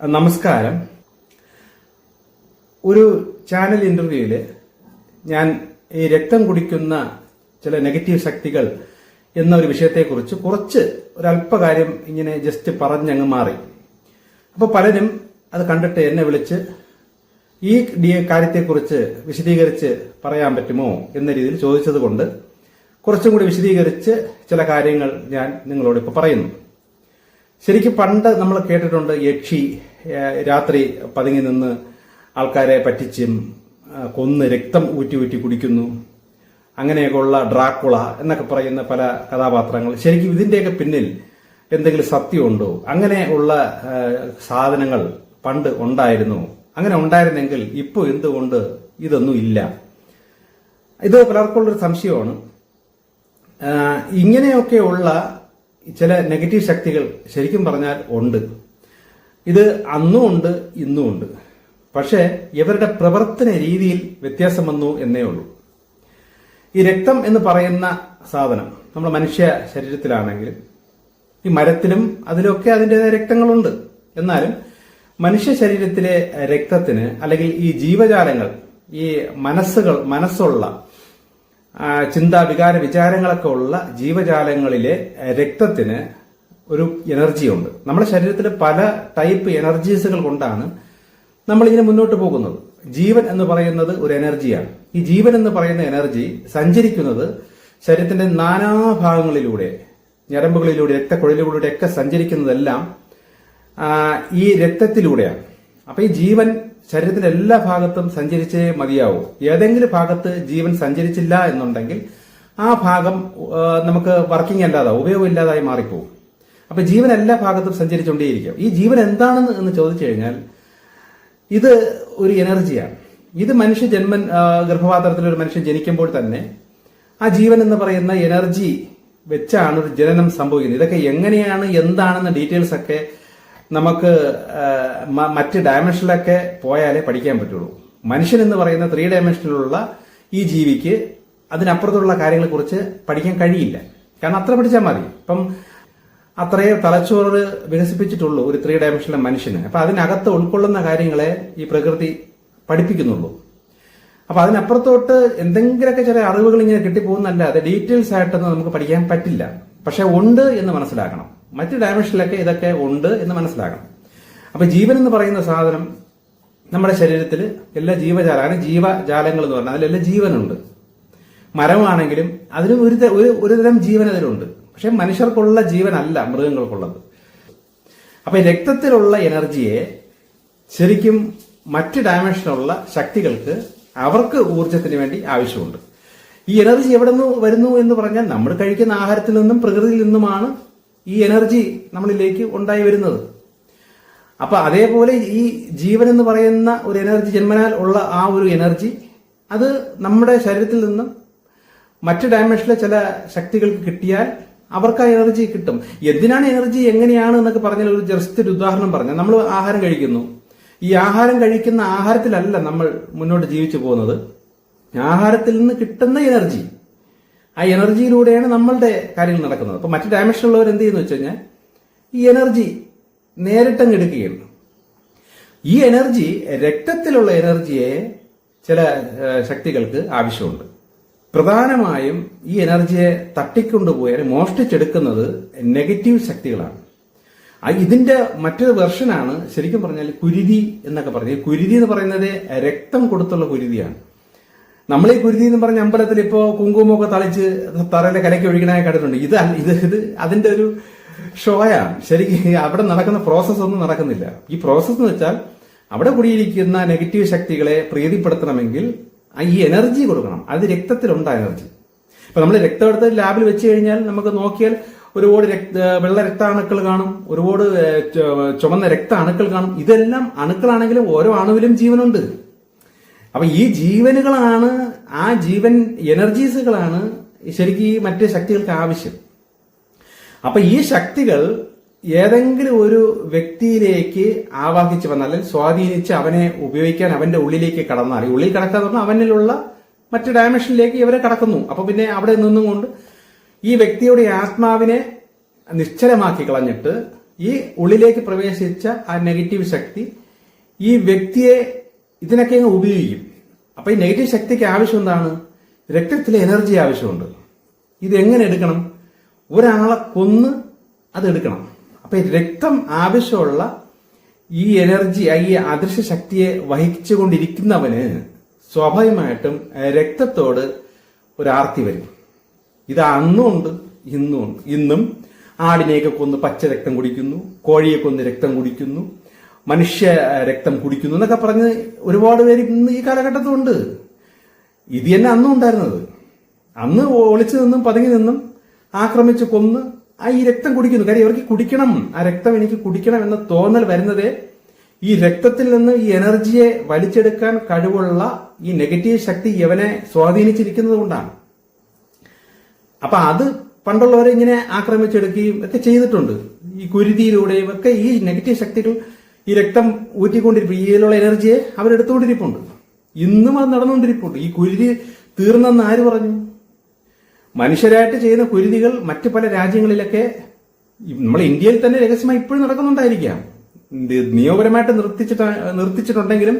നമസ്കാരം. ഒരു ചാനൽ ഇന്റർവ്യൂവിൽ ഞാൻ ഈ രക്തം കുടിക്കുന്ന ചില നെഗറ്റീവ് ശക്തികൾ എന്ന ഒരു വിഷയത്തെക്കുറിച്ച് കുറച്ച് ഒരല്പകാര്യം ഇങ്ങനെ ജസ്റ്റ് പറഞ്ഞങ്ങ് മാറി. അപ്പോൾ പലരും അത് കണ്ടിട്ട് എന്നെ വിളിച്ച് ഈ കാര്യത്തെക്കുറിച്ച് വിശദീകരിച്ച് പറയാൻ പറ്റുമോ എന്ന രീതിയിൽ ചോദിച്ചതുകൊണ്ട് കുറച്ചും കൂടി വിശദീകരിച്ച് ചില കാര്യങ്ങൾ ഞാൻ നിങ്ങളോട് ഇപ്പോൾ പറയുന്നു. ശരിക്കും പണ്ട് നമ്മൾ കേട്ടിട്ടുണ്ട് യക്ഷി രാത്രി പതുങ്ങി നിന്ന് ആൾക്കാരെ പറ്റിച്ചും കൊന്ന് രക്തം ഊറ്റി ഊറ്റി കുടിക്കുന്നു. അങ്ങനെയൊക്കെയുള്ള ഡ്രാക്കുള എന്നൊക്കെ പറയുന്ന പല കഥാപാത്രങ്ങൾ. ശരിക്കും ഇതിന്റെയൊക്കെ പിന്നിൽ എന്തെങ്കിലും സത്യമുണ്ടോ? അങ്ങനെ ഉള്ള സാധനങ്ങൾ പണ്ട് ഉണ്ടായിരുന്നു. അങ്ങനെ ഉണ്ടായിരുന്നെങ്കിൽ ഇപ്പോൾ എന്തുകൊണ്ട് ഇതൊന്നും ഇല്ല? ഇത് പലർക്കുള്ളൊരു സംശയമാണ്. ഇങ്ങനെയൊക്കെയുള്ള ചില നെഗറ്റീവ് ശക്തികൾ ശരിക്കും പറഞ്ഞാൽ ഉണ്ട്. ഇത് അന്നും ഉണ്ട് ഇന്നും ഉണ്ട്. പക്ഷേ ഇവരുടെ പ്രവർത്തന രീതിയിൽ വ്യത്യാസം വന്നു എന്നേ ഉള്ളൂ. ഈ രക്തം എന്ന് പറയുന്ന സാധനം നമ്മുടെ മനുഷ്യ ശരീരത്തിലാണെങ്കിൽ ഈ മരത്തിലും അതിലൊക്കെ അതിന്റെതായ രക്തങ്ങളുണ്ട്. എന്നാലും മനുഷ്യ ശരീരത്തിലെ രക്തത്തിന് അല്ലെങ്കിൽ ഈ ജീവജാലങ്ങൾ ഈ മനസ്സുകൾ മനസ്സുള്ള ചിന്താ വികാര വിചാരങ്ങളൊക്കെ ഉള്ള ജീവജാലങ്ങളിലെ രക്തത്തിന് ഒരു എനർജിയുണ്ട് നമ്മുടെ ശരീരത്തിൽ പല ടൈപ്പ് എനർജീസുകൾ കൊണ്ടാണ് നമ്മളിങ്ങനെ മുന്നോട്ട് പോകുന്നത്. ജീവൻ എന്ന് പറയുന്നത് ഒരു എനർജിയാണ് ഈ ജീവൻ എന്ന് പറയുന്ന എനർജി സഞ്ചരിക്കുന്നത് ശരീരത്തിന്റെ നാനാഭാഗങ്ങളിലൂടെ ഞരമ്പുകളിലൂടെ രക്തക്കുഴലുകളിലൂടെ ഒക്കെ സഞ്ചരിക്കുന്നതെല്ലാം ഈ രക്തത്തിലൂടെയാണ്. അപ്പൊ ഈ ജീവൻ ശരീരത്തിന്റെ എല്ലാ ഭാഗത്തും സഞ്ചരിച്ചേ മതിയാവൂ. ഏതെങ്കിലും ഭാഗത്ത് ജീവൻ സഞ്ചരിച്ചില്ല എന്നുണ്ടെങ്കിൽ ആ ഭാഗം നമുക്ക് വർക്കിംഗ് അല്ലാതാവും ഉപയോഗമില്ലാതായി മാറിപ്പോകും അപ്പൊ ജീവൻ എല്ലാ ഭാഗത്തും സഞ്ചരിച്ചുകൊണ്ടേയിരിക്കും ഈ ജീവൻ എന്താണെന്ന് എന്ന് ചോദിച്ചു കഴിഞ്ഞാൽ ഇത് ഒരു എനർജിയാണ്. ഇത് മനുഷ്യ ജന്മൻ ഗർഭപാത്രത്തിൽ ഒരു മനുഷ്യൻ ജനിക്കുമ്പോൾ തന്നെ ആ ജീവൻ എന്ന് പറയുന്ന എനർജി വെച്ചാണ് ഒരു ജനനം സംഭവിക്കുന്നത്. ഇതൊക്കെ എങ്ങനെയാണ് എന്താണെന്ന ഡീറ്റെയിൽസ് ഒക്കെ നമുക്ക് മറ്റ് ഡയമെൻഷനിലൊക്കെ പോയാലേ പഠിക്കാൻ പറ്റുള്ളൂ. മനുഷ്യൻ എന്ന് പറയുന്ന ത്രീ ഡയമെൻഷനിലുള്ള ഈ ജീവിക്ക് അതിനപ്പുറത്തുള്ള കാര്യങ്ങളെക്കുറിച്ച് പഠിക്കാൻ കഴിയില്ല. കാരണം അത്ര പഠിച്ചാൽ മതി. ഇപ്പം അത്രയേ തലച്ചോറ് വികസിപ്പിച്ചിട്ടുള്ളൂ ഒരു ത്രീ ഡയമെൻഷനിലെ മനുഷ്യന്. അപ്പൊ അതിനകത്ത് ഉൾക്കൊള്ളുന്ന കാര്യങ്ങളെ ഈ പ്രകൃതി പഠിപ്പിക്കുന്നുള്ളൂ. അപ്പൊ അതിനപ്പുറത്തോട്ട് എന്തെങ്കിലുമൊക്കെ ചില അറിവുകൾ ഇങ്ങനെ കിട്ടിപ്പോകുന്നല്ലാതെ ഡീറ്റെയിൽസ് ആയിട്ടൊന്നും നമുക്ക് പഠിക്കാൻ പറ്റില്ല. പക്ഷെ ഉണ്ട് എന്ന് മനസ്സിലാക്കണം. മറ്റ് ഡയമെൻഷനിലൊക്കെ ഇതൊക്കെ ഉണ്ട് എന്ന് മനസ്സിലാക്കണം. അപ്പൊ ജീവൻ എന്ന് പറയുന്ന സാധനം നമ്മുടെ ശരീരത്തിൽ എല്ലാ ജീവജാല അങ്ങനെ ജീവജാലങ്ങൾ എന്ന് പറഞ്ഞാൽ അതിലെല്ലാം ജീവനുണ്ട്. മരമാണെങ്കിലും അതിലും ഒരു ഒരു ഒരു തരം ജീവൻ അതിലുണ്ട്. പക്ഷെ മനുഷ്യർക്കുള്ള ജീവനല്ല മൃഗങ്ങൾക്കുള്ളത്. അപ്പൊ രക്തത്തിലുള്ള എനർജിയെ ശരിക്കും മറ്റ് ഡയമെൻഷനുള്ള ശക്തികൾക്ക് അവർക്ക് ഊർജത്തിന് വേണ്ടി ആവശ്യമുണ്ട്. ഈ എനർജി എവിടെ നിന്ന് വരുന്നു എന്ന് പറഞ്ഞാൽ നമ്മൾ കഴിക്കുന്ന ആഹാരത്തിൽ നിന്നും പ്രകൃതിയിൽ നിന്നുമാണ് ഈ എനർജി നമ്മളിലേക്ക് ഉണ്ടായി വരുന്നത്. അപ്പൊ അതേപോലെ ഈ ജീവൻ എന്ന് പറയുന്ന ഒരു എനർജി ജന്മനാൽ ഉള്ള ആ ഒരു എനർജി അത് നമ്മുടെ ശരീരത്തിൽ നിന്നും മറ്റ് ഡയമെൻഷനിലെ ചില ശക്തികൾക്ക് കിട്ടിയാൽ അവർക്ക് ആ എനർജി കിട്ടും. എന്തിനാണ് എനർജി എങ്ങനെയാണ് എന്നൊക്കെ പറഞ്ഞാൽ ഒരു ജസ്റ്റ് ഒരു ഉദാഹരണം പറഞ്ഞു നമ്മൾ ആഹാരം കഴിക്കുന്നു. ഈ ആഹാരം കഴിക്കുന്ന ആഹാരത്തിലല്ല നമ്മൾ മുന്നോട്ട് ജീവിച്ചു പോകുന്നത്. ആഹാരത്തിൽ നിന്ന് കിട്ടുന്ന എനർജി. ആ എനർജിയിലൂടെയാണ് നമ്മളുടെ കാര്യങ്ങൾ നടക്കുന്നത്. അപ്പോൾ മറ്റ് ഡയമെൻഷനിലുള്ളവർ എന്ത് ചെയ്യുന്നു വെച്ച് കഴിഞ്ഞാൽ ഈ എനർജി നേരിട്ടങ്ങ് എടുക്കുകയാണ്. ഈ എനർജി രക്തത്തിലുള്ള എനർജിയെ ചില ശക്തികൾക്ക് ആവശ്യമുണ്ട്. പ്രധാനമായും ഈ എനർജിയെ തട്ടിക്കൊണ്ടുപോയാൽ മോഷ്ടിച്ചെടുക്കുന്നത് നെഗറ്റീവ് ശക്തികളാണ്. ഇതിന്റെ മറ്റൊരു വെർഷനാണ് ശരിക്കും പറഞ്ഞാൽ കുരുതി എന്നൊക്കെ പറഞ്ഞത്. കുരുതി എന്ന് പറയുന്നത് രക്തം കൊടുത്തുള്ള കുരുതിയാണ്. നമ്മൾ ഈ കുരുതി എന്ന് പറഞ്ഞ അമ്പലത്തിൽ ഇപ്പോ കുങ്കുമൊക്കെ തളിച്ച് തറയിലെ കലക്കി ഒഴിക്കണായി കണ്ടിട്ടുണ്ട്. ഇത് ഇത് ഇത് അതിന്റെ ഒരു ഷോയാണ് ശരിക്കും അവിടെ നടക്കുന്ന പ്രോസസ്സ് ഒന്നും നടക്കുന്നില്ല. ഈ പ്രോസസ്സ് എന്ന് വെച്ചാൽ അവിടെ കുടിയിരിക്കുന്ന നെഗറ്റീവ് ശക്തികളെ പ്രീതിപ്പെടുത്തണമെങ്കിൽ ഈ എനർജി കൊടുക്കണം. അത് രക്തത്തിലുണ്ട് എനർജി ഇപ്പൊ നമ്മൾ രക്തം എടുത്ത് ലാബിൽ വെച്ച് കഴിഞ്ഞാൽ നമുക്ക് നോക്കിയാൽ ഒരുപാട് രക്ത വെള്ള രക്താണുക്കൾ കാണും. ഒരുപാട് ചുമന്ന രക്ത അണുക്കൾ കാണും. ഇതെല്ലാം അണുക്കളാണെങ്കിലും ഓരോ അണുവിലും ജീവനുണ്ട്. അപ്പൊ ഈ ജീവനുകളാണ് ആ ജീവൻ എനർജീസുകളാണ് ശരിക്കും ഈ മറ്റ് ശക്തികൾക്ക് ആവശ്യം. അപ്പൊ ഈ ശക്തികൾ ഏതെങ്കിലും ഒരു വ്യക്തിയിലേക്ക് ആവാഹിച്ച് വന്നാൽ അല്ലെങ്കിൽ സ്വാധീനിച്ച് അവനെ ഉപയോഗിക്കാൻ അവന്റെ ഉള്ളിലേക്ക് കടന്നാൽ ഉള്ളിൽ കടക്കുക എന്ന് പറഞ്ഞാൽ അവനിലുള്ള മറ്റു ഡയമെൻഷനിലേക്ക് ഇവരെ കടക്കുന്നു. അപ്പൊ പിന്നെ അവിടെ നിന്നുകൊണ്ട് ഈ വ്യക്തിയുടെ ആത്മാവിനെ നിശ്ചലമാക്കി കളഞ്ഞിട്ട് ഈ ഉള്ളിലേക്ക് പ്രവേശിച്ച ആ നെഗറ്റീവ് ശക്തി ഈ വ്യക്തിയെ ഇതിനൊക്കെ അങ്ങ് ഉപയോഗിക്കും. അപ്പൊ ഈ നെഗറ്റീവ് ശക്തിക്ക് ആവശ്യം എന്താണ്? രക്തത്തിലെ എനർജി ആവശ്യമുണ്ട്. ഇത് എങ്ങനെ എടുക്കണം? ഒരാളെ കൊന്ന് അത് എടുക്കണം. അപ്പൊ രക്തം ആവശ്യമുള്ള ഈ എനർജി ഈ അദൃശ്യ ശക്തിയെ വഹിച്ചുകൊണ്ടിരിക്കുന്നവന് സ്വാഭാവികമായിട്ടും രക്തത്തോട് ഒരു ആർത്തി വരും. ഇത് അന്നും ഉണ്ട് ഇന്നും ഉണ്ട്. ഇന്നും ആടിനെയൊക്കെ കൊന്ന് പച്ച രക്തം കുടിക്കുന്നു കോഴിയെ കൊന്ന് രക്തം കുടിക്കുന്നു മനുഷ്യ രക്തം കുടിക്കുന്നു എന്നൊക്കെ പറഞ്ഞ് ഒരുപാട് പേര് ഇന്ന് ഈ കാലഘട്ടത്തിലുണ്ട്. ഇത് തന്നെ അന്നും ഉണ്ടായിരുന്നത്. അന്ന് ഒളിച്ചു നിന്നും പതുങ്ങി നിന്നും ആക്രമിച്ച് കൊന്ന് ആ ഈ രക്തം കുടിക്കുന്നു. കാര്യം ഇവർക്ക് കുടിക്കണം. ആ രക്തം എനിക്ക് കുടിക്കണം എന്ന തോന്നൽ വരുന്നതേ ഈ രക്തത്തിൽ നിന്ന് ഈ എനർജിയെ വലിച്ചെടുക്കാൻ കഴിവുള്ള ഈ നെഗറ്റീവ് ശക്തി ഇവനെ സ്വാധീനിച്ചിരിക്കുന്നത് കൊണ്ടാണ്. അപ്പൊ അത് പണ്ടുള്ളവരെ ഇങ്ങനെ ആക്രമിച്ചെടുക്കുകയും ഒക്കെ ചെയ്തിട്ടുണ്ട്. ഈ കുരുതിയിലൂടെയും ഒക്കെ ഈ നെഗറ്റീവ് ശക്തികൾ ഈ രക്തം ഊറ്റിക്കൊണ്ടിരിക്കും ഇതിലുള്ള എനർജിയെ അവരെടുത്തുകൊണ്ടിരിപ്പുണ്ട് ഇന്നും അത് നടന്നുകൊണ്ടിരിപ്പുണ്ട്. ഈ കുരുതി തീർന്നെന്ന് ആര് പറഞ്ഞു? മനുഷ്യരായിട്ട് ചെയ്യുന്ന കുരുതികൾ മറ്റു പല രാജ്യങ്ങളിലൊക്കെ നമ്മൾ ഇന്ത്യയിൽ തന്നെ രഹസ്യമായി ഇപ്പോഴും നടക്കുന്നുണ്ടായിരിക്കാം. നിയമപരമായിട്ട് നിർത്തിച്ചിട്ട് നിർത്തിച്ചിട്ടുണ്ടെങ്കിലും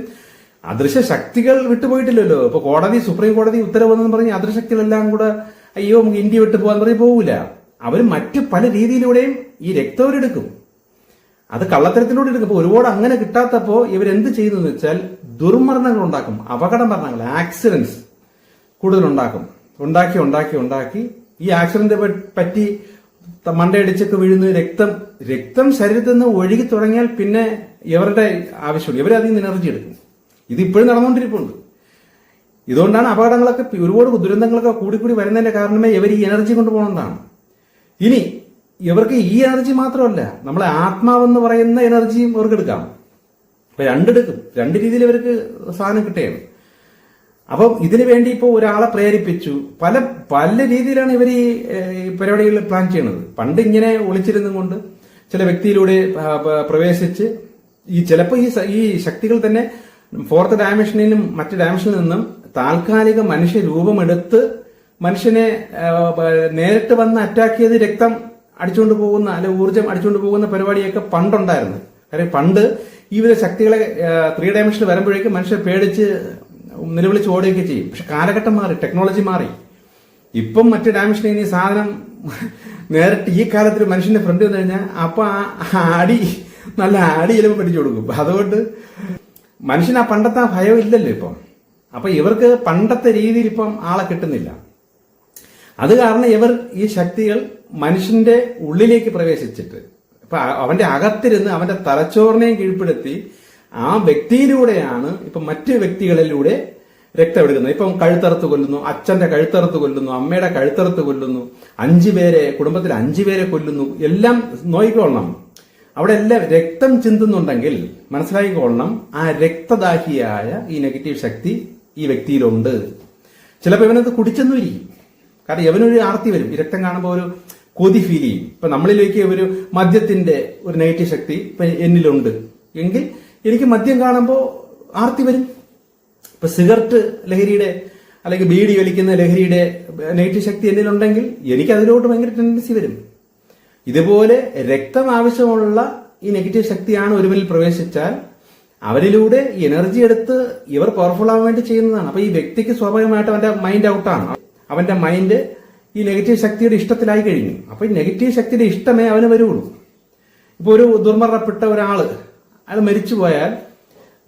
അദൃശ്യ ശക്തികൾ വിട്ടുപോയിട്ടില്ലല്ലോ. ഇപ്പൊ കോടതി സുപ്രീം കോടതി ഉത്തരവെന്ന് പറഞ്ഞ് അദൃശക്തികളെല്ലാം ശക്തികളെല്ലാം കൂടെ അയ്യോ നമുക്ക് ഇന്ത്യ വിട്ടു പോകാൻ പറഞ്ഞ് പോകൂല അവർ മറ്റു പല രീതിയിലൂടെയും ഈ രക്തം അവരെടുക്കും. അത് കള്ളത്തരത്തിലൂടെ എടുക്കും. അപ്പൊ ഒരുപാട് അങ്ങനെ കിട്ടാത്തപ്പോ ഇവരെന്ത് ചെയ്യുന്നു എന്ന് വെച്ചാൽ ദുർമരണങ്ങൾ ഉണ്ടാക്കും. അപകട മരണങ്ങൾ ആക്സിഡൻസ് കൂടുതൽ ഉണ്ടാക്കും ഉണ്ടാക്കി ഉണ്ടാക്കി. ഉണ്ടാക്കി ഈ ആക്സിഡന്റ് പറ്റി മണ്ടയടിച്ചൊക്കെ വീഴുന്ന രക്തം രക്തം ശരീരത്തിൽ നിന്ന് ഒഴുകി തുടങ്ങിയാൽ പിന്നെ ഇവരുടെ ആവശ്യമുള്ളൂ. ഇവർ അതിൽ നിന്ന് എനർജി എടുക്കും. ഇത് ഇപ്പോഴും നടന്നുകൊണ്ടിരിപ്പുണ്ട്. ഇതുകൊണ്ടാണ് അപകടങ്ങളൊക്കെ ഒരുപാട് ദുരന്തങ്ങളൊക്കെ കൂടി കൂടി വരുന്നതിന്റെ കാരണമേ ഇവർ ഈ എനർജി കൊണ്ടുപോകുന്നതാണ് ഇനി ഇവർക്ക് ഈ എനർജി മാത്രമല്ല നമ്മളെ ആത്മാവെന്ന് പറയുന്ന എനർജിയും ഇവർക്ക് എടുക്കാം അപ്പൊ രണ്ടെടുക്കും. രണ്ട് രീതിയിൽ ഇവർക്ക് സാധനം കിട്ടുകയാണ്. അപ്പം ഇതിനു വേണ്ടി ഇപ്പോൾ ഒരാളെ പ്രേരിപ്പിച്ചു. പല പല രീതിയിലാണ് ഇവർ ഈ പരിപാടികൾ പ്ലാൻ ചെയ്യുന്നത് പണ്ട് ഇങ്ങനെ ഒളിച്ചിരുന്നും കൊണ്ട് ചില വ്യക്തിയിലൂടെ പ്രവേശിച്ച് ഈ ചിലപ്പോൾ ഈ ഈ ശക്തികൾ തന്നെ ഫോർത്ത് ഡയമെൻഷനിലും മറ്റ് ഡയമെൻഷനിൽ നിന്നും താൽക്കാലിക മനുഷ്യ രൂപമെടുത്ത് മനുഷ്യനെ നേരിട്ട് വന്ന് അറ്റാക്ക് ചെയ്ത് രക്തം അടിച്ചുകൊണ്ട് പോകുന്ന അല്ലെ ഊർജം അടിച്ചുകൊണ്ട് പോകുന്ന പരിപാടിയൊക്കെ പണ്ടുണ്ടായിരുന്നു. കാര്യം പണ്ട് ഈ വിധ ശക്തികളെ ത്രീ ഡയമെൻഷനിൽ വരുമ്പോഴേക്കും മനുഷ്യർ പേടിച്ച് നിലവിളിച്ച് ഓടുകയൊക്കെ ചെയ്യും. പക്ഷെ കാലഘട്ടം മാറി ടെക്നോളജി മാറി. ഇപ്പം മറ്റു ഡയമെൻഷനിൽ ഇനി സാധനം നേരിട്ട് ഈ കാലത്തിൽ മനുഷ്യന്റെ ഫ്രണ്ട് വന്നു കഴിഞ്ഞാൽ അപ്പൊ ആ അടി നല്ല അടി ചിലപ്പോൾ പിടിച്ചു കൊടുക്കും. അതുകൊണ്ട് മനുഷ്യന് ആ പണ്ടത്തെ ആ ഭയം ഇല്ലല്ലോ ഇപ്പം. അപ്പൊ ഇവർക്ക് പണ്ടത്തെ രീതിയിൽ ഇപ്പം ആളെ കിട്ടുന്നില്ല. അത് കാരണം ഇവർ ഈ ശക്തികൾ മനുഷ്യന്റെ ഉള്ളിലേക്ക് പ്രവേശിച്ചിട്ട് ഇപ്പൊ അവന്റെ അകത്തിരുന്ന് അവന്റെ തലച്ചോറിനെയും കീഴ്പ്പെടുത്തി ആ വ്യക്തിയിലൂടെയാണ് ഇപ്പൊ മറ്റ് വ്യക്തികളിലൂടെ രക്തം എടുക്കുന്നത് ഇപ്പം കഴുത്തറുത്ത് കൊല്ലുന്നു അച്ഛന്റെ കഴുത്തറുത്ത് കൊല്ലുന്നു അമ്മയുടെ കഴുത്തറുത്ത് കൊല്ലുന്നു അഞ്ചു പേരെ കുടുംബത്തിൽ അഞ്ചു പേരെ കൊല്ലുന്നു എല്ലാം നോയിക്കൊള്ളണം. അവിടെ എല്ലാം രക്തം ചിന്തുന്നുണ്ടെങ്കിൽ മനസ്സിലാക്കിക്കൊള്ളണം ആ രക്തദാഹിയായ ഈ നെഗറ്റീവ് ശക്തി ഈ വ്യക്തിയിലുണ്ട്. ചിലപ്പോൾ ഇവനത് കുടിച്ചെന്നു ഇരിക്കും കാരണം ഇവനൊരു ആർത്തി വരും. ഈ രക്തം കാണുമ്പോൾ ഒരു കൊതി ഫീൽ ചെയ്യും. ഇപ്പൊ നമ്മളിലേക്ക് ഒരു മദ്യത്തിന്റെ ഒരു നെഗറ്റീവ് ശക്തി ഇപ്പൊ എന്നിലുണ്ട്. എങ്കിൽ എനിക്ക് മദ്യം കാണുമ്പോൾ ആർത്തി വരും. ഇപ്പൊ സിഗരറ്റ് ലഹരിയുടെ അല്ലെങ്കിൽ ബീഡി വലിക്കുന്ന ലഹരിയുടെ നെഗറ്റീവ് ശക്തി എന്നിലുണ്ടെങ്കിൽ എനിക്ക് അതിലോട്ട് ഭയങ്കര ടെൻഡൻസി വരും. ഇതുപോലെ രക്തം ആവശ്യമുള്ള ഈ നെഗറ്റീവ് ശക്തിയാണ് ഒരുവനിൽ പ്രവേശിച്ചാൽ അവരിലൂടെ എനർജി എടുത്ത് ഇവർ പവർഫുൾ ആവാൻ വേണ്ടി ചെയ്യുന്നതാണ്. അപ്പൊ ഈ വ്യക്തിക്ക് സ്വാഭാവികമായിട്ട് അവന്റെ മൈൻഡ് ഔട്ടാണ് അവന്റെ മൈൻഡ് ഈ നെഗറ്റീവ് ശക്തിയുടെ ഇഷ്ടത്തിലായി കഴിഞ്ഞു. അപ്പോൾ ഈ നെഗറ്റീവ് ശക്തിയുടെ ഇഷ്ടമേ അവന് വരുള്ളൂ. ഇപ്പൊ ഒരു ദുർമരണപ്പെട്ട ഒരാൾ അയാൾ മരിച്ചു പോയാൽ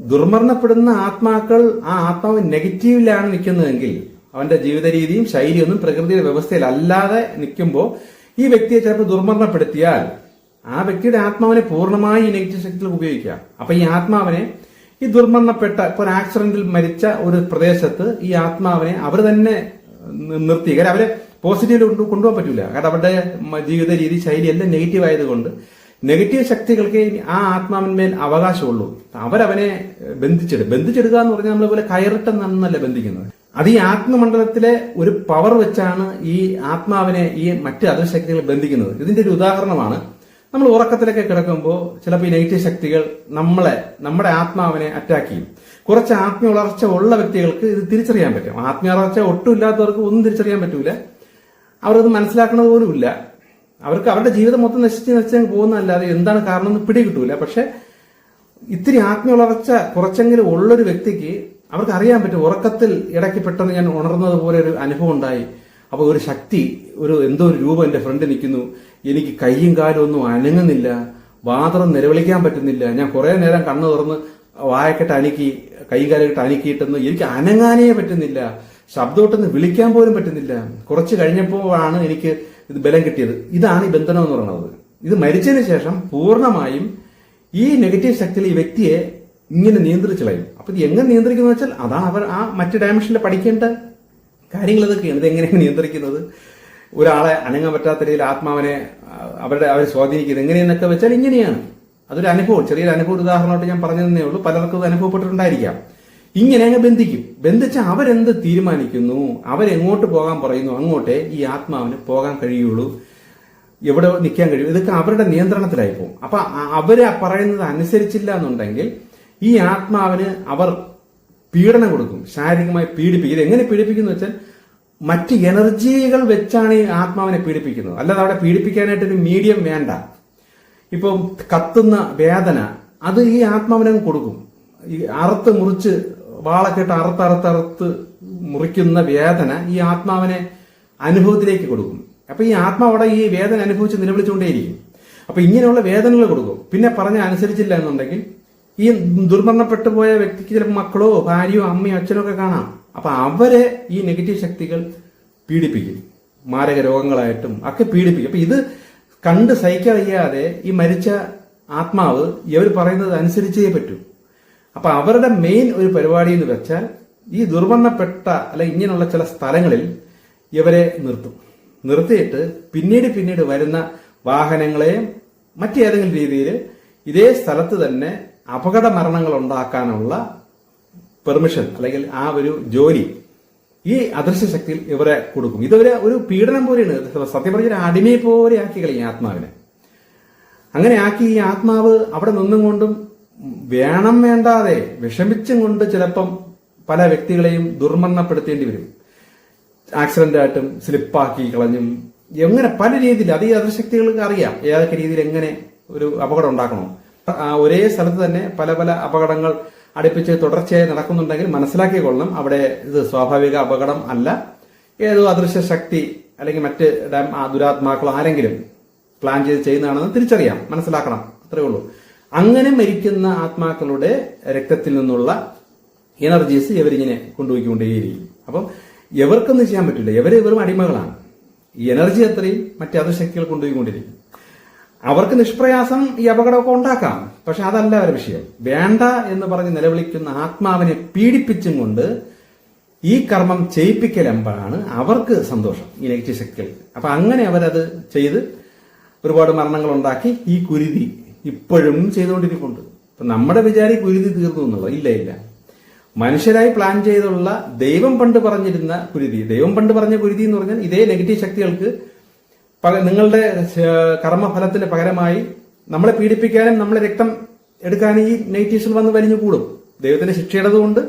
ദുർമരണപ്പെടുന്ന ആത്മാക്കൾ ആ ആത്മാവ് നെഗറ്റീവിലാണ് നിൽക്കുന്നതെങ്കിൽ അവന്റെ ജീവിത രീതിയും ശൈലിയൊന്നും പ്രകൃതിയുടെ വ്യവസ്ഥയിൽ അല്ലാതെ നിൽക്കുമ്പോൾ ഈ വ്യക്തിയെ ചിലപ്പോൾ ദുർമരണപ്പെടുത്തിയാൽ ആ വ്യക്തിയുടെ ആത്മാവിനെ പൂർണമായി ഈ നെഗറ്റീവ് ശക്തികൾ ഉപയോഗിക്കാം അപ്പൊ ഈ ആത്മാവിനെ ഈ ദുർമരണപ്പെട്ട ഇപ്പൊ ഒരു ആക്സിഡന്റിൽ മരിച്ച ഒരു പ്രദേശത്ത് ഈ ആത്മാവിനെ അവർ തന്നെ നിർത്തി. അവരെ പോസിറ്റീവിൽ കൊണ്ടു കൊണ്ടുപോകാൻ പറ്റൂല. കാരണം അവരുടെ ജീവിത രീതി ശൈലി എല്ലാം നെഗറ്റീവ് ആയതുകൊണ്ട് നെഗറ്റീവ് ശക്തികൾക്ക് ആ ആത്മാവിന്മേൽ അവകാശമുള്ളൂ. അവരവനെ ബന്ധിച്ചെടുക്കും ബന്ധിച്ചെടുക്കുക എന്ന് പറഞ്ഞാൽ നമ്മളെ പോലെ കയറിട്ടെന്നല്ല ബന്ധിക്കുന്നത്. അത് ഈ ആത്മമണ്ഡലത്തിലെ ഒരു പവർ വെച്ചാണ് ഈ ആത്മാവിനെ ഈ മറ്റ് അദൃശക്തികൾ ബന്ധിക്കുന്നത്. ഇതിന്റെ ഒരു ഉദാഹരണമാണ്. നമ്മൾ ഉറക്കത്തിലൊക്കെ കിടക്കുമ്പോൾ ചിലപ്പോൾ ഈ നെഗറ്റീവ് ശക്തികൾ നമ്മളെ നമ്മുടെ ആത്മാവിനെ അറ്റാക്ക് ചെയ്യും. കുറച്ച് ആത്മീയ വളർച്ച ഉള്ള വ്യക്തികൾക്ക് ഇത് തിരിച്ചറിയാൻ പറ്റും. ആത്മീയ വളർച്ച ഒട്ടും ഇല്ലാത്തവർക്ക് ഒന്നും തിരിച്ചറിയാൻ പറ്റൂല. അവരത് മനസ്സിലാക്കണത് പോലും ഇല്ല. അവർക്ക് അവരുടെ ജീവിതം മൊത്തം നശിച്ച് നശിച്ചങ്ങ് പോകുന്നതല്ലാതെ എന്താണ് കാരണം എന്ന് പിടി കിട്ടൂല പക്ഷെ ഇത്തിരി ആത്മവളർച്ച കുറച്ചെങ്കിലും ഉള്ളൊരു വ്യക്തിക്ക് അവർക്ക് അറിയാൻ പറ്റും. ഉറക്കത്തിൽ ഇടയ്ക്ക് പെട്ടെന്ന് ഞാൻ ഉണർന്നത് പോലെ ഒരു അനുഭവം ഉണ്ടായി. അപ്പൊ ഒരു ശക്തി ഒരു എന്തോ ഒരു രൂപം എന്റെ ഫ്രണ്ട് നിൽക്കുന്നു. എനിക്ക് കൈയും കാലും ഒന്നും അനങ്ങുന്നില്ല. വാതറം നിലവിളിക്കാൻ പറ്റുന്നില്ല. ഞാൻ കുറെ നേരം കണ്ണു തുറന്ന് വായക്കെട്ട് അനക്കി കൈകാലിട്ട് അനക്കിയിട്ടെന്ന് എനിക്ക് അനങ്ങാനേ പറ്റുന്നില്ല. ശബ്ദമൊട്ടൊന്ന് വിളിക്കാൻ പോലും പറ്റുന്നില്ല. കുറച്ച് കഴിഞ്ഞപ്പോഴാണ് എനിക്ക് ഇത് ബലം കിട്ടിയത്. ഇതാണ് ഈ ബന്ധനം എന്ന് പറയുന്നത്. ഇത് മരിച്ചതിന് ശേഷം പൂർണമായും ഈ നെഗറ്റീവ് ശക്തിയിൽ ഈ വ്യക്തിയെ ഇങ്ങനെ നിയന്ത്രിച്ചു കളയും. അപ്പൊ ഇത് എങ്ങനെ നിയന്ത്രിക്കുന്നു വെച്ചാൽ അതാണ് അവർ ആ മറ്റു ഡയമെൻഷനിൽ പഠിക്കേണ്ട കാര്യങ്ങൾ ഇതൊക്കെയാണ് ഇത് എങ്ങനെയാണ് നിയന്ത്രിക്കുന്നത്? ഒരാളെ അനങ്ങാൻ പറ്റാത്ത രീതിയിൽ ആത്മാവിനെ അവരുടെ അവരെ സ്വാധീനിക്കുന്നത് എങ്ങനെയെന്നൊക്കെ വെച്ചാൽ ഇങ്ങനെയാണ്. അതൊരു അനുഭവം. ചെറിയൊരു അനുഭവം ഉദാഹരണമായിട്ട് ഞാൻ പറഞ്ഞതന്നേ ഉള്ളൂ. പലർക്കും അത് അനുഭവപ്പെട്ടിട്ടുണ്ടായിരിക്കാം. ഇങ്ങനെ അങ്ങ് ബന്ധിക്കും. ബന്ധിച്ച അവരെന്ത് തീരുമാനിക്കുന്നു? അവരെങ്ങോട്ട് പോകാൻ പറയുന്നു? അങ്ങോട്ടേ ഈ ആത്മാവിന് പോകാൻ കഴിയുള്ളൂ. എവിടെ നിൽക്കാൻ കഴിയും? ഇതൊക്കെ അവരുടെ നിയന്ത്രണത്തിലായി പോകും. അപ്പൊ അവർ പറയുന്നത് അനുസരിച്ചില്ല എന്നുണ്ടെങ്കിൽ ഈ ആത്മാവിന് അവർ പീഡനം കൊടുക്കും. ശാരീരികമായി പീഡിപ്പിക്കും. എങ്ങനെ പീഡിപ്പിക്കുന്നു വെച്ചാൽ മറ്റ് എനർജികൾ വെച്ചാണ് ഈ ആത്മാവിനെ പീഡിപ്പിക്കുന്നത്. അല്ലാതെ അവിടെ പീഡിപ്പിക്കാനായിട്ട് ഒരു മീഡിയം വേണ്ട. ഇപ്പം കത്തുന്ന വേദന അത് ഈ ആത്മാവിനെ കൊടുക്കും. ഈ അറുത്ത് മുറിച്ച് വാളൊക്കെ ഇട്ട് അറുത്ത് അറുത്ത് അറുത്ത് മുറിക്കുന്ന വേദന ഈ ആത്മാവിനെ അനുഭവത്തിലേക്ക് കൊടുക്കും. അപ്പൊ ഈ ആത്മാവ് അവിടെ ഈ വേദന അനുഭവിച്ച് നിലവിളിച്ചുകൊണ്ടേയിരിക്കും. അപ്പൊ ഇങ്ങനെയുള്ള വേദനകൾ കൊടുക്കും. പിന്നെ പറഞ്ഞ അനുസരിച്ചില്ല എന്നുണ്ടെങ്കിൽ ഈ ദുർമരണപ്പെട്ടു പോയ വ്യക്തിക്ക് ചിലപ്പോൾ മക്കളോ ഭാര്യയോ അമ്മയോ അച്ഛനോ ഒക്കെ കാണാം. അപ്പൊ അവരെ ഈ നെഗറ്റീവ് ശക്തികൾ പീഡിപ്പിക്കും. മാരക രോഗങ്ങളായിട്ടും ഒക്കെ പീഡിപ്പിക്കും. അപ്പൊ ഇത് കണ്ട് സഹിക്കറിയാതെ ഈ മരിച്ച ആത്മാവ് ഇവർ പറയുന്നത് അനുസരിച്ചേ പറ്റൂ. അപ്പൊ അവരുടെ മെയിൻ ഒരു പരിപാടി എന്ന് വെച്ചാൽ ഈ ദുർവർണപ്പെട്ട അല്ലെ ഇങ്ങനെയുള്ള ചില സ്ഥലങ്ങളിൽ ഇവരെ നിർത്തും. നിർത്തിയിട്ട് പിന്നീട് പിന്നീട് വരുന്ന വാഹനങ്ങളെയും മറ്റേതെങ്കിലും രീതിയിൽ ഇതേ സ്ഥലത്ത് തന്നെ അപകട മരണങ്ങൾ ഉണ്ടാക്കാനുള്ള പെർമിഷൻ അല്ലെങ്കിൽ ആ ഒരു ജോലി ഈ അദൃശ്യ ശക്തിയിൽ ഇവരെ കൊടുക്കും. ഇതൊരു ഒരു പീഡനം പോലെയാണ്. സത്യം പറഞ്ഞ അടിമയെ പോലെ ആക്കി കളയും ആത്മാവിനെ. അങ്ങനെ ആക്കി ഈ ആത്മാവ് അവിടെ നിന്നും കൊണ്ടും വേണം വേണ്ടാതെ വിഷമിച്ചും കൊണ്ട് ചിലപ്പം പല വ്യക്തികളെയും ദുർമരണപ്പെടുത്തേണ്ടി വരും. ആക്സിഡന്റ് ആയിട്ടും സ്ലിപ്പാക്കി കളഞ്ഞും എങ്ങനെ പല രീതിയിൽ അത് ഈ അതിർശക്തികൾക്ക് അറിയാം. ഏതൊക്കെ രീതിയിൽ എങ്ങനെ ഒരു അപകടം ഉണ്ടാക്കണോ. ഒരേ സ്ഥലത്ത് തന്നെ പല പല അപകടങ്ങൾ അടുപ്പിച്ച് തുടർച്ചയായി നടക്കുന്നുണ്ടെങ്കിൽ മനസ്സിലാക്കി കൊള്ളണം. അവിടെ ഇത് സ്വാഭാവിക അപകടം അല്ല. ഏതോ അദൃശ്യ ശക്തി അല്ലെങ്കിൽ മറ്റ് ഡാം- ദുരാത്മാക്കൾ ആരെങ്കിലും പ്ലാൻ ചെയ്ത് ചെയ്യുന്നതാണെന്ന് തിരിച്ചറിയാം. മനസ്സിലാക്കണം. അത്രേ ഉള്ളൂ. അങ്ങനെ മരിക്കുന്ന ആത്മാക്കളുടെ രക്തത്തിൽ നിന്നുള്ള എനർജീസ് ഇവരിങ്ങനെ കൊണ്ടുപോയിക്കൊണ്ടേയിരിക്കും. അപ്പം ഇവർക്കൊന്നും ചെയ്യാൻ പറ്റില്ല. ഇവരെ ഇവരും അടിമകളാണ്. ഈ എനർജി അത്രയും മറ്റു അതർ ശക്തികൾ കൊണ്ടുപോയിക്കൊണ്ടിരിക്കും. അവർക്ക് നിഷ്പ്രയാസം ഈ അപകടമൊക്കെ ഉണ്ടാക്കാം. പക്ഷെ അതല്ല അവരുടെ വിഷയം. വേണ്ട എന്ന് പറഞ്ഞ് നിലവിളിക്കുന്ന ആത്മാവിനെ പീഡിപ്പിച്ചും കൊണ്ട് ഈ കർമ്മം ചെയ്യിപ്പിക്കലമ്പാണ് അവർക്ക് സന്തോഷം ഈ നെഗറ്റീവ് ശക്തികൾ അപ്പൊ അങ്ങനെ അവരത് ചെയ്ത് ഒരുപാട് മരണങ്ങൾ ഉണ്ടാക്കി ഈ കുരുതി ഇപ്പോഴും ചെയ്തുകൊണ്ടിരിപ്പുണ്ട്. ഇപ്പൊ നമ്മുടെ വിചാരി കുരുതി തീർന്നു എന്നുള്ളത് ഇല്ല ഇല്ല. മനുഷ്യരായി പ്ലാൻ ചെയ്തുള്ള ദൈവം പണ്ട് പറഞ്ഞിരുന്ന കുരുതി. ദൈവം പണ്ട് പറഞ്ഞ കുരുതി എന്ന് പറഞ്ഞാൽ ഇതേ നെഗറ്റീവ് ശക്തികൾക്ക് നിങ്ങളുടെ കർമ്മഫലത്തിന് പകരമായി നമ്മളെ പീഡിപ്പിക്കാനും നമ്മളെ രക്തം എടുക്കാനും ഈ നെഗറ്റീവ്സിൽ വന്ന് വലിഞ്ഞു കൂടും ദൈവത്തിന്റെ ശിക്ഷയുടേതുകൊണ്ട്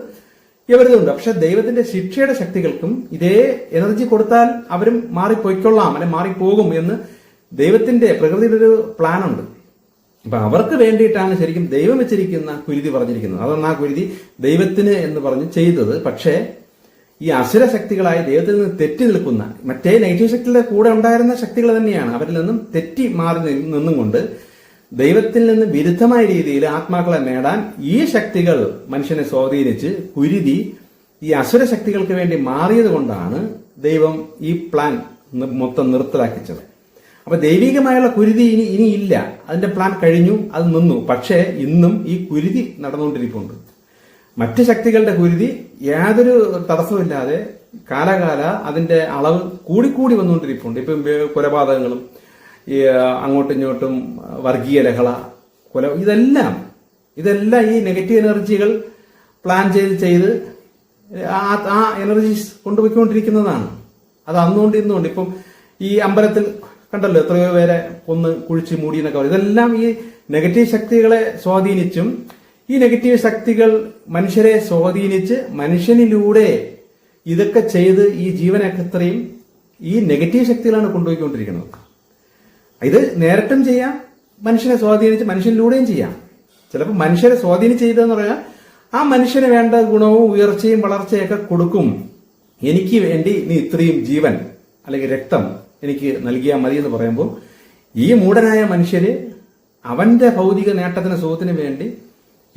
ഇവരുതുണ്ട് പക്ഷെ ദൈവത്തിന്റെ ശിക്ഷയുടെ ശക്തികൾക്കും ഇതേ എനർജി കൊടുത്താൽ അവരും മാറിപ്പോയിക്കൊള്ളാം അല്ലെ മാറിപ്പോകും എന്ന് ദൈവത്തിന്റെ പ്രകൃതിയുടെ ഒരു പ്ലാൻ ഉണ്ട്. അപ്പൊ അവർക്ക് വേണ്ടിയിട്ടാണ് ശരിക്കും ദൈവം വെച്ചിരിക്കുന്ന കുരുതി പറഞ്ഞിരിക്കുന്നത്. അതൊന്നും ആ കുരുതി ദൈവത്തിന് എന്ന് പറഞ്ഞ് ചെയ്തത്. പക്ഷേ ഈ അസുര ശക്തികളായ ദൈവത്തിൽ നിന്ന് തെറ്റി നിൽക്കുന്ന മറ്റേ നെഗറ്റീവ് ശക്തികളുടെ കൂടെ ഉണ്ടായിരുന്ന ശക്തികൾ തന്നെയാണ്. അവരിൽ നിന്നും തെറ്റി മാറി നിന്നും കൊണ്ട് ദൈവത്തിൽ നിന്ന് വിരുദ്ധമായ രീതിയിൽ ആത്മാക്കളെ നേടാൻ ഈ ശക്തികൾ മനുഷ്യനെ സ്വാധീനിച്ച് കുരുതി ഈ അസുര ശക്തികൾക്ക് വേണ്ടി മാറിയത് കൊണ്ടാണ് ദൈവം ഈ പ്ലാൻ മൊത്തം നിർത്തലാക്കിച്ചത്. അപ്പൊ ദൈവികമായുള്ള കുരുതി ഇനി ഇനി ഇല്ല. അതിന്റെ പ്ലാൻ കഴിഞ്ഞു അത് നിന്നു. പക്ഷേ ഇന്നും ഈ കുരുതി നടന്നുകൊണ്ടിരിപ്പുണ്ട്. മറ്റ് ശക്തികളുടെ കുരുതി യാതൊരു തടസ്സമില്ലാതെ കാലകാല അതിന്റെ അളവ് കൂടിക്കൂടി വന്നുകൊണ്ടിരിപ്പുണ്ട്. ഇപ്പം കൊലപാതകങ്ങളും ഈ അങ്ങോട്ടും ഇങ്ങോട്ടും വർഗീയ ലഹള കൊല ഇതെല്ലാം ഇതെല്ലാം ഈ നെഗറ്റീവ് എനർജികൾ പ്ലാൻ ചെയ്ത് ചെയ്ത് ആ എനർജീസ് കൊണ്ടുപോയിക്കൊണ്ടിരിക്കുന്നതാണ്. അത് അന്നുകൊണ്ട് ഇന്നുകൊണ്ട്. ഇപ്പം ഈ അമ്പലത്തിൽ കണ്ടല്ലോ എത്രയോ പേരെ ഒന്ന് കുഴിച്ച് മൂടി എന്നൊക്കെ പറയും ഇതെല്ലാം ഈ നെഗറ്റീവ് ശക്തികളെ സ്വാധീനിച്ചും ഈ നെഗറ്റീവ് ശക്തികൾ മനുഷ്യരെ സ്വാധീനിച്ച് മനുഷ്യനിലൂടെ ഇതൊക്കെ ചെയ്ത് ഈ ജീവനൊക്കെ ഇത്രയും ഈ നെഗറ്റീവ് ശക്തികളാണ് കൊണ്ടുപോയിക്കൊണ്ടിരിക്കുന്നത്. ഇത് നേരിട്ടും ചെയ്യാം മനുഷ്യനെ സ്വാധീനിച്ച് മനുഷ്യനിലൂടെയും ചെയ്യാം. ചിലപ്പോൾ മനുഷ്യരെ സ്വാധീനിച്ച് ചെയ്തതെന്ന് പറയാം ആ മനുഷ്യന് വേണ്ട ഗുണവും ഉയർച്ചയും വളർച്ചയൊക്കെ കൊടുക്കും. എനിക്ക് വേണ്ടി നീ ഇത്രയും ജീവൻ അല്ലെങ്കിൽ രക്തം എനിക്ക് നൽകിയാൽ മതി എന്ന് പറയുമ്പോൾ ഈ മൂടനായ മനുഷ്യര് അവന്റെ ഭൗതിക നേട്ടത്തിന് സുഖത്തിന് വേണ്ടി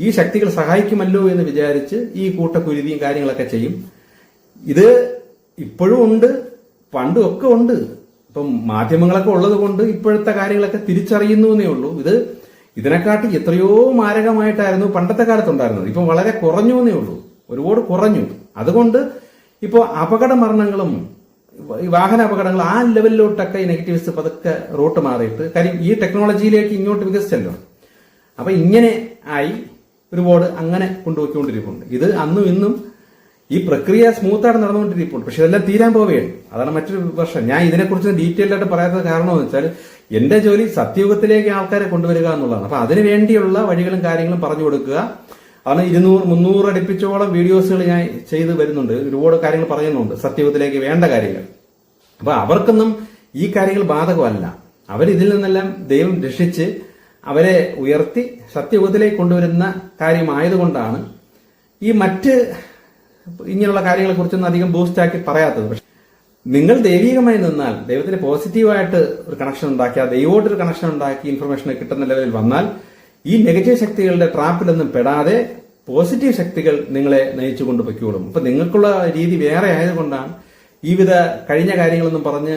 ഈ ശക്തികൾ സഹായിക്കുമല്ലോ എന്ന് വിചാരിച്ച് ഈ കൂട്ടക്കുരുതിയും കാര്യങ്ങളൊക്കെ ചെയ്യും. ഇത് ഇപ്പോഴും ഉണ്ട് പണ്ടും ഒക്കെ ഉണ്ട്. ഇപ്പം മാധ്യമങ്ങളൊക്കെ ഉള്ളത് കൊണ്ട് ഇപ്പോഴത്തെ കാര്യങ്ങളൊക്കെ തിരിച്ചറിയുന്നു എന്നേ ഉള്ളൂ. ഇത് ഇതിനെക്കാട്ടി എത്രയോ മാരകമായിട്ടായിരുന്നു പണ്ടത്തെ കാലത്തുണ്ടായിരുന്നത്. ഇപ്പം വളരെ കുറഞ്ഞു എന്നേ ഉള്ളൂ. ഒരുപാട് കുറഞ്ഞു. അതുകൊണ്ട് ഇപ്പോൾ അപകട മരണങ്ങളും ഈ വാഹന അപകടങ്ങൾ ആ ലെവലിലോട്ടൊക്കെ ഈ നെഗറ്റീവ്സ് പതുക്കെ റൂട്ട് മാറിയിട്ട് കാര്യം ഈ ടെക്നോളജിയിലേക്ക് ഇങ്ങോട്ട് വികസിച്ചല്ലോ. അപ്പൊ ഇങ്ങനെ ആയി ഒരുപാട് അങ്ങനെ കൊണ്ടുപോയിക്കൊണ്ടിരിക്കുന്നുണ്ട് ഇത് അന്നും ഇന്നും ഈ പ്രക്രിയ സ്മൂത്തായിട്ട് നടന്നുകൊണ്ടിരിക്കുന്നു പക്ഷെ ഇതെല്ലാം തീരാൻ പോവുകയാണ്. അതാണ് മറ്റൊരു പ്രശ്നം. ഞാൻ ഇതിനെക്കുറിച്ച് ഡീറ്റെയിൽ ആയിട്ട് പറയാത്ത കാരണം വെച്ചാൽ എന്റെ ജോലി സത്യയുഗത്തിലേക്ക് ആൾക്കാരെ കൊണ്ടുവരിക എന്നുള്ളതാണ്. അപ്പൊ അതിനുവേണ്ടിയുള്ള വഴികളും കാര്യങ്ങളും പറഞ്ഞു കൊടുക്കുക. അതാണ് ഇരുന്നൂറ് മുന്നൂറ് അടുപ്പിച്ചോളം വീഡിയോസുകൾ ഞാൻ ചെയ്ത് വരുന്നുണ്ട്. ഒരുപാട് കാര്യങ്ങൾ പറയുന്നുണ്ട്. സത്യവത്തിലേക്ക് വേണ്ട കാര്യങ്ങൾ. അപ്പൊ അവർക്കൊന്നും ഈ കാര്യങ്ങൾ ബാധകമല്ല. അവരിതിൽ നിന്നെല്ലാം ദൈവം രക്ഷിച്ച് അവരെ ഉയർത്തി സത്യവത്തിലേക്ക് കൊണ്ടുവരുന്ന കാര്യമായതുകൊണ്ടാണ് ഈ മറ്റ് ഇങ്ങനെയുള്ള കാര്യങ്ങളെ കുറിച്ചൊന്നും അധികം ബൂസ്റ്റാക്കി പറയാത്തത്. പക്ഷെ നിങ്ങൾ ദൈവികമായി നിന്നാൽ ദൈവത്തിന് പോസിറ്റീവായിട്ട് ഒരു കണക്ഷൻ ഉണ്ടാക്കിയാൽ ദൈവമായിട്ടൊരു കണക്ഷൻ ഉണ്ടാക്കി ഇൻഫർമേഷൻ കിട്ടുന്ന ലെവലിൽ വന്നാൽ ഈ നെഗറ്റീവ് ശക്തികളുടെ ട്രാപ്പിലൊന്നും പെടാതെ പോസിറ്റീവ് ശക്തികൾ നിങ്ങളെ നയിച്ചു കൊണ്ടുപോയിക്കോളും അപ്പൊ നിങ്ങൾക്കുള്ള രീതി വേറെ ആയതുകൊണ്ടാണ് ഈ വിധ കഴിഞ്ഞ കാര്യങ്ങളൊന്നും പറഞ്ഞ്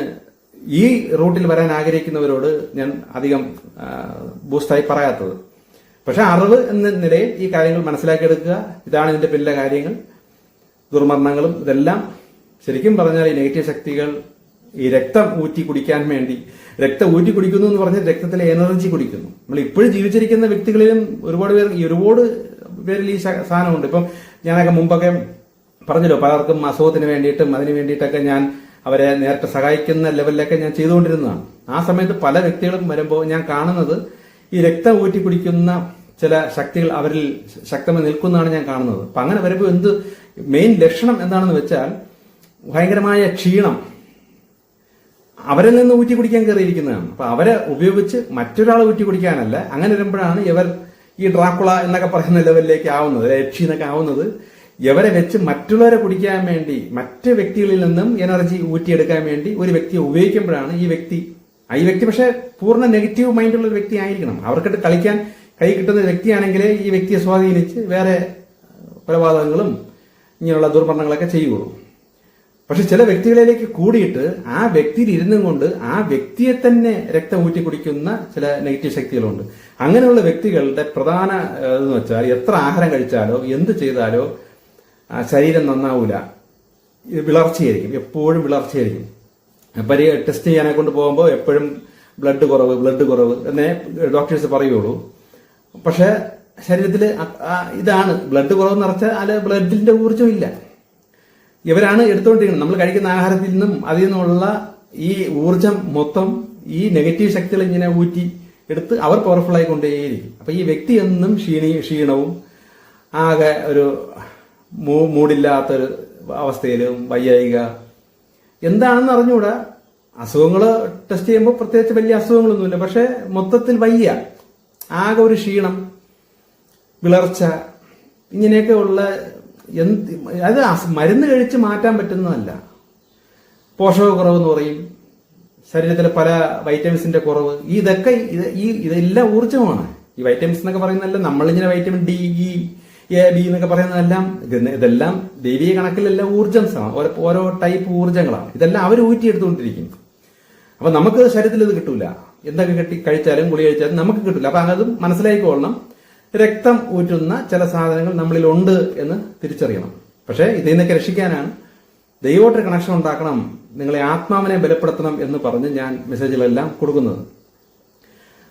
ഈ റൂട്ടിൽ വരാൻ ആഗ്രഹിക്കുന്നവരോട് ഞാൻ അധികം ബൂസ്റ്റായി പറയാത്തത്. പക്ഷെ അറിവ് എന്ന നിലയിൽ ഈ കാര്യങ്ങൾ മനസ്സിലാക്കിയെടുക്കുക ഇതാണ് ഇതിന്റെ പിന്നിലെ കാര്യങ്ങൾ. ദുർമരണങ്ങളും ഇതെല്ലാം ശരിക്കും പറഞ്ഞാൽ ഈ നെഗറ്റീവ് ശക്തികൾ ഈ രക്തം ഊറ്റി കുടിക്കാൻ വേണ്ടി രക്തം ഊറ്റി കുടിക്കുന്നു എന്ന് പറഞ്ഞാൽ രക്തത്തിലെ എനർജി കുടിക്കുന്നു. നമ്മൾ ഇപ്പോഴും ജീവിച്ചിരിക്കുന്ന വ്യക്തികളിലും ഒരുപാട് പേർ ഒരുപാട് പേരിൽ ഈ സാധനമുണ്ട്. ഇപ്പം ഞാനൊക്കെ മുമ്പൊക്കെ പറഞ്ഞല്ലോ പലർക്കും അസുഖത്തിന് വേണ്ടിയിട്ടും അതിന് വേണ്ടിയിട്ടൊക്കെ ഞാൻ അവരെ നേരത്തെ സഹായിക്കുന്ന ലെവലിലൊക്കെ ഞാൻ ചെയ്തുകൊണ്ടിരുന്നതാണ്. ആ സമയത്ത് പല വ്യക്തികളും വരുമ്പോൾ ഞാൻ കാണുന്നത് ഈ രക്തം ഊറ്റി കുടിക്കുന്ന ചില ശക്തികൾ അവരിൽ ശക്തമായി നിൽക്കുന്നതാണ് ഞാൻ കാണുന്നത്. അപ്പൊ അങ്ങനെ വരുമ്പോൾ എന്ത് മെയിൻ ലക്ഷണം എന്താണെന്ന് വെച്ചാൽ ഭയങ്കരമായ ക്ഷീണം. അവരിൽ നിന്ന് ഊറ്റി കുടിക്കാൻ കയറിയിരിക്കുന്നതാണ്. അപ്പൊ അവരെ ഉപയോഗിച്ച് മറ്റൊരാളെ ഊറ്റി കുടിക്കാനല്ല അങ്ങനെ വരുമ്പോഴാണ് ഇവർ ഈ ഡ്രാക്കുള എന്നൊക്കെ പറയുന്ന ലെവലിലേക്ക് ആവുന്നത് രക്ഷി എന്നൊക്കെ ആവുന്നത്. ഇവരെ വെച്ച് മറ്റുള്ളവരെ കുടിക്കാൻ വേണ്ടി മറ്റ് വ്യക്തികളിൽ നിന്നും എനർജി ഊറ്റിയെടുക്കാൻ വേണ്ടി ഒരു വ്യക്തിയെ ഉപയോഗിക്കുമ്പോഴാണ് ഈ വ്യക്തി ഈ വ്യക്തി പക്ഷേ പൂർണ നെഗറ്റീവ് മൈൻഡുള്ള ഒരു വ്യക്തി ആയിരിക്കണം. അവർക്കിട്ട് കളിക്കാൻ കൈ കിട്ടുന്ന വ്യക്തിയാണെങ്കിലേ ഈ വ്യക്തിയെ സ്വാധീനിച്ച് വേറെ കൊലപാതകങ്ങളും ഇങ്ങനെയുള്ള ദുർമരണങ്ങളൊക്കെ ചെയ്യുള്ളൂ പക്ഷെ ചില വ്യക്തികളിലേക്ക് കൂടിയിട്ട് ആ വ്യക്തിയിൽ ഇരുന്നും കൊണ്ട് ആ വ്യക്തിയെ തന്നെ രക്തം ഊറ്റി കുടിക്കുന്ന ചില നെഗറ്റീവ് ശക്തികളുണ്ട്. അങ്ങനെയുള്ള വ്യക്തികളുടെ പ്രധാന എന്ന് വെച്ചാൽ എത്ര ആഹാരം കഴിച്ചാലോ എന്ത് ചെയ്താലോ ശരീരം നന്നാവൂല. വിളർച്ചയായിരിക്കും. എപ്പോഴും വിളർച്ചയായിരിക്കും. പരി ടെസ്റ്റ് ചെയ്യാനെ കൊണ്ട് പോകുമ്പോൾ എപ്പോഴും ബ്ലഡ് കുറവ് ബ്ലഡ് കുറവ് എന്നേ ഡോക്ടേഴ്സ് പറയുള്ളൂ. പക്ഷേ ശരീരത്തിൽ ഇതാണ്. ബ്ലഡ് കുറവ് നിറച്ചാൽ അല്ലെ ബ്ലഡിന്റെ ഊർജം ഇല്ല ഇവരാണ് എടുത്തുകൊണ്ടിരിക്കുന്നത്. നമ്മൾ കഴിക്കുന്ന ആഹാരത്തിൽ നിന്നും അതിൽ നിന്നുള്ള ഈ ഊർജം മൊത്തം ഈ നെഗറ്റീവ് ശക്തികൾ ഇങ്ങനെ ഊറ്റി എടുത്ത് അവർ പവർഫുൾ ആയിക്കൊണ്ടേയിരിക്കും അപ്പൊ ഈ വ്യക്തി എന്നും ക്ഷീണി ക്ഷീണവും ആകെ ഒരു മൂ- മൂടില്ലാത്തൊരു അവസ്ഥയിലും വയ്യായിക. എന്താണെന്ന് അറിഞ്ഞുകൂടാ? അസുഖങ്ങൾ ടെസ്റ്റ് ചെയ്യുമ്പോൾ പ്രത്യേകിച്ച് വലിയ അസുഖങ്ങളൊന്നുമില്ല. പക്ഷെ മൊത്തത്തിൽ വയ്യ. ആകെ ഒരു ക്ഷീണം വിളർച്ച ഇങ്ങനെയൊക്കെ ഉള്ള എന്ത് അത് മരുന്ന് കഴിച്ച് മാറ്റാൻ പറ്റുന്നതല്ല. പോഷകക്കുറവ് എന്ന് പറയും. ശരീരത്തിലെ പല വൈറ്റമിൻസിന്റെ കുറവ്. ഇതൊക്കെ ഇത് ഈ ഇതെല്ലാം ഊർജമാണ്. ഈ വൈറ്റമിൻസ് എന്നൊക്കെ പറയുന്നതല്ല നമ്മളിങ്ങനെ vitamin D E A B എന്നൊക്കെ പറയുന്നതെല്ലാം ഇത് ഇതെല്ലാം ദൈവീയ കണക്കിലെല്ലാം ഊർജം ഓരോ ടൈപ്പ് ഊർജങ്ങളാണ്. ഇതെല്ലാം അവർ ഊറ്റിയെടുത്തുകൊണ്ടിരിക്കും അപ്പൊ നമുക്ക് ശരീരത്തിൽ ഇത് കിട്ടൂല. എന്തൊക്കെ കെട്ടി കഴിച്ചാലും ഗുളി കഴിച്ചാലും നമുക്ക് കിട്ടില്ല അപ്പൊ അതും മനസ്സിലായിക്കൊള്ളണം രക്തം ഊറ്റുന്ന ചില സാധനങ്ങൾ നമ്മളിൽ ഉണ്ട് എന്ന് തിരിച്ചറിയണം. പക്ഷേ ഇതിൽ നിന്നൊക്കെ രക്ഷിക്കാനാണ്. ദൈവമായിട്ട് കണക്ഷൻ ഉണ്ടാക്കണം. നിങ്ങളെ ആത്മാവിനെ ബലപ്പെടുത്തണം എന്ന് പറഞ്ഞ് ഞാൻ മെസ്സേജുകളെല്ലാം കൊടുക്കുന്നത്.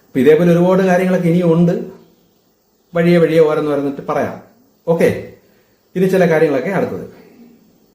അപ്പൊ ഇതേപോലെ ഒരുപാട് കാര്യങ്ങളൊക്കെ ഇനിയും ഉണ്ട്. വഴിയെ വഴിയെ ഓരോന്ന് പറഞ്ഞിട്ട് പറയാം. ഓക്കെ ഇനി ചില കാര്യങ്ങളൊക്കെ അടുത്തത്.